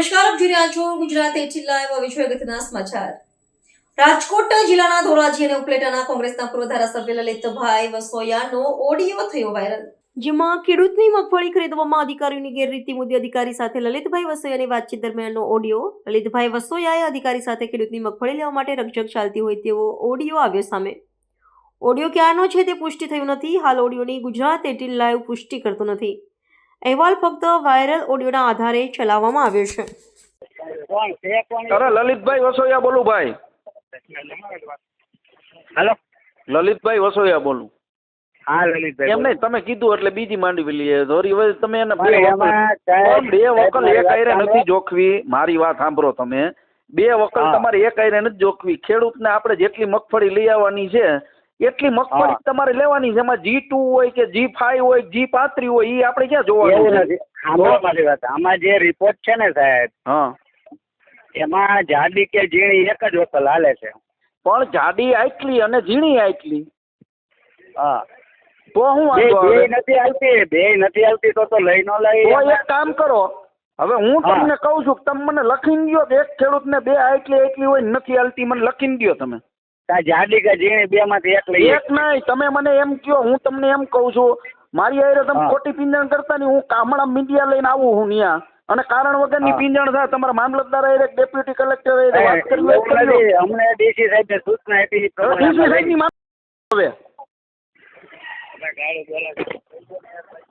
નમસ્કાર, આપ જોઈ રહ્યા છો ગુજરાત એટી લાઈવ વિશ્વ અગત્યના સમાચાર. રાજકોટ જિલ્લાના ધોરાજી અને ઉપલેટાના કોંગ્રેસના પૂર્વ ધારાસભ્ય લલિતભાઈ વસોયાનો ઓડિયો થયો વાયરલ. જેમાં ખેડૂતની મગફળી ખરીદવામાં અધિકારીઓની ગેરરીતિ મુદ્દે અધિકારી સાથે લલિતભાઈ વસોયાની વાતચીત દરમિયાનનો ઓડિયો. લલિતભાઈ વસોયાએ અધિકારી સાથે ખેડૂતની મગફળી લેવા માટે રકઝક ચાલતી હોય તેવો ઓડિયો આવ્યો સામે. ઓડિયો ક્યાંનો છે તે પુષ્ટિ થયું નથી. હાલ ઓડિયોની ગુજરાત એટીન લાઈવ પુષ્ટિ કરતું નથી. અહેવાલ ફક્ત વાયરલ ઓડિયોના આધારે ચલાવવામાં આવ્યો છે. કોણ છે કોણ અરે લલિતભાઈ વસોયા બોલું ભાઈ. હાલો. લલિતભાઈ વસોયા બોલું. હા લલિતભાઈ એમ નહીં તમે કીધું એટલે બીજી માંડવી લઈએ ધોરી હવે તમે એને બે વકલ એક આયરે નથી જોખવી. મારી વાત સાંભળો તમે. બે વકલ તમારે એક આયરે નથી જોખવી. ખેડૂતને આપણે જેટલી મગફળી લઈ આવવાની છે એટલી મગફળી તમારે લેવાની છે એમાં જી ટુ હોય કે જી ફાઈવ હોય જી પાંત્રી હોય એ આપણે ક્યાં જોવાનું છે? મારી વાત. આમાં જે રિપોર્ટ છે ને સાહેબ હા. એમાં જાડી કે ઝીણી એક જ વકલ હાલે છે. પણ જાડી આટલી અને ઝીણી આટલી હા. તો હું વાંધો નથી આવતી બે નથી આવતી તો તો લઈ ન લઈ. તો એક કામ કરો. હવે હું તમને કહું છું કે તમે મને લખીને દો કે એક ખેડૂતને બે આટલી આટલી હોય નથી હાલતી મને લખીને દો તમે. જાડી કે ઝીણી બે માંથી એક લઈએ એક નહીં તમે મને એમ કહો હું તમને એમ કહું છું મારી હારે તમે ખોટી પિંજણ કરતા નહીં હું હમણાં મીડિયા લઈને આવું હું ત્યાં અને કારણ વગરની ની પિંજણ થાય તમારા મામલતદાર આયરે ડેપ્યુટી કલેક્ટર આયરે વાત કરી અમને ડીસી સાહેબ સૂચના આપી ડીસી હવે ની હવે.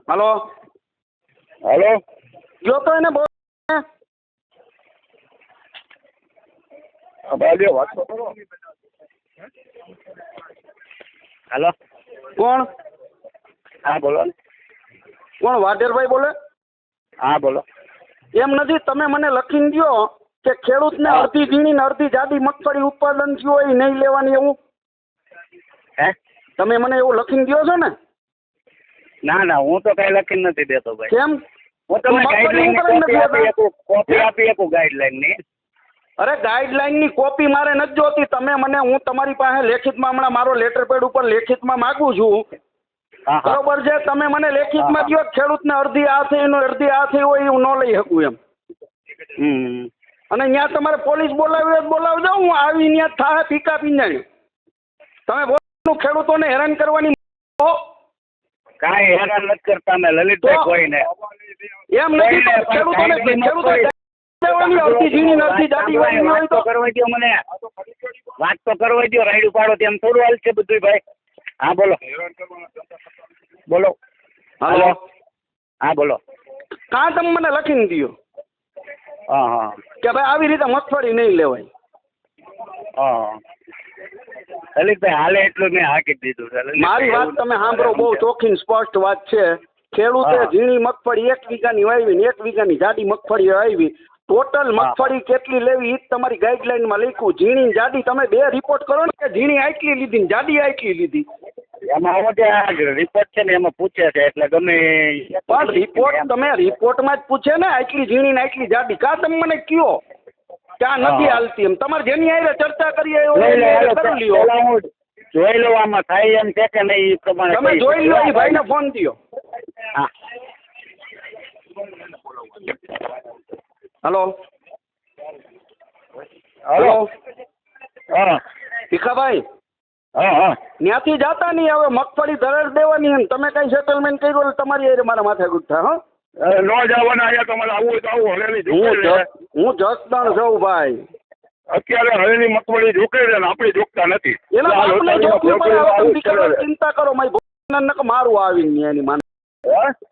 હલો? હલો? જો તો એને બોલ. બાજુ વાત કરો. હાલો. કોણ? હા બોલો. ને કોણ વાઢેરભાઈ બોલે? હા બોલો. એમ નથી તમે મને લખીને દો કે ખેડૂતને. અડધી ઝીણી ને અડધી જાડી મગફળી ઉત્પાદન થયું હોય એ નહીં લેવાની એવું? હે? તમે મને એવું લખીને દો છો ને? ના ના હું તો કઈ લખીને નથી દેતો ભાઈ. કેમ? હું તમને ગાઈડલાઈન કોપી આપી શકું ગાઈડલાઈનની. અરે ગાઈડલાઇનની કોપી મારે નથી જોતી. તમે મને હું તમારી પાસે લેખિતમાં હમણાં મારો લેટર પેડ ઉપર લેખિતમાં માગું છું. બરોબર છે? તમે મને લેખિતમાં કહો ખેડૂતને અડધી આ થઈ એનું અડધી આ થઈ હોય હું ન લઈ શકું એમ. હમ. અને ત્યાં તમારે પોલીસ બોલાવી હોય બોલાવજો. હું આવી ત્યાં થાય પીકા પીંજાણી. તમે બોલો ખેડૂતોને હેરાન કરવાની. કાંઈ હેરાન નથી કરતા અમે લલિતભાઈ કોઈને. એમ નથી ખેડૂતોને ખેડૂતોને વાત તો કરવા દો મને વાત તો કરવા દો રાયડું પાડો તેમ થોડું હાલ છે બધું ભાઈ. હા બોલો. બોલો. હાલો હા બોલો. કાં તમે મને લખીને દો હા હા. કે ભાઈ આવી રીતે મગફળી નહીં લેવાય. હા લલિતભાઈ હાલે એટલું મેં હાકી દીધું મારી વાત તમે સાંભળો બહુ ચોખ્ખી સ્પષ્ટ વાત છે. ખેડૂતે ઝીણી મગફળી એક વીઘાની વાવી ને એક વીઘાની જાડી મગફળી વાવી. ટોટલ મગફળી કેટલી લેવી એ તમારી ગાઈડલાઈનમાં લખ્યું. ઝીણી જાડી તમે બે રિપોર્ટ કરો ને કે ઝીણી આટલી લીધી ને જાડી આટલી લીધી. એમાં રિપોર્ટ છે ને એમાં પૂછે છે એટલે ગમે પણ રિપોર્ટ તમે રિપોર્ટમાં જ પૂછે ને આટલી ઝીણી ને આટલી જાડી. કા તમે મને કયો? ક્યાં નથી. હાલતી એમ. તમારે જેની હારે ચર્ચા લો કરી લ્યો. જોઈ આમાં થાય એમ છે કે નહીં એ પ્રમાણે તમે જોઈ લો એ ભાઈને ફોન દ્યો. હા. હલો હલો હા. ભીખાભાઈ? હા હા. ત્યાંથી જાતા નહીં હવે મગફળી ધરાડ દેવાની એમ તમે કઈ સેટલમેન્ટ કર્યું એટલે તમારી હારે મારા માથે ગુઠા હા? અરે ન જવાના અહીંયા તમારે આવવું હોય તો આવું હવેલી હું હું જસદણ છું ભાઈ. અત્યારે હવેલી મગફળી ઝૂકે છે ને આપણે ઝૂકતા નથી. ચિંતા કરો મારી મારું આવીને એની માને. હે?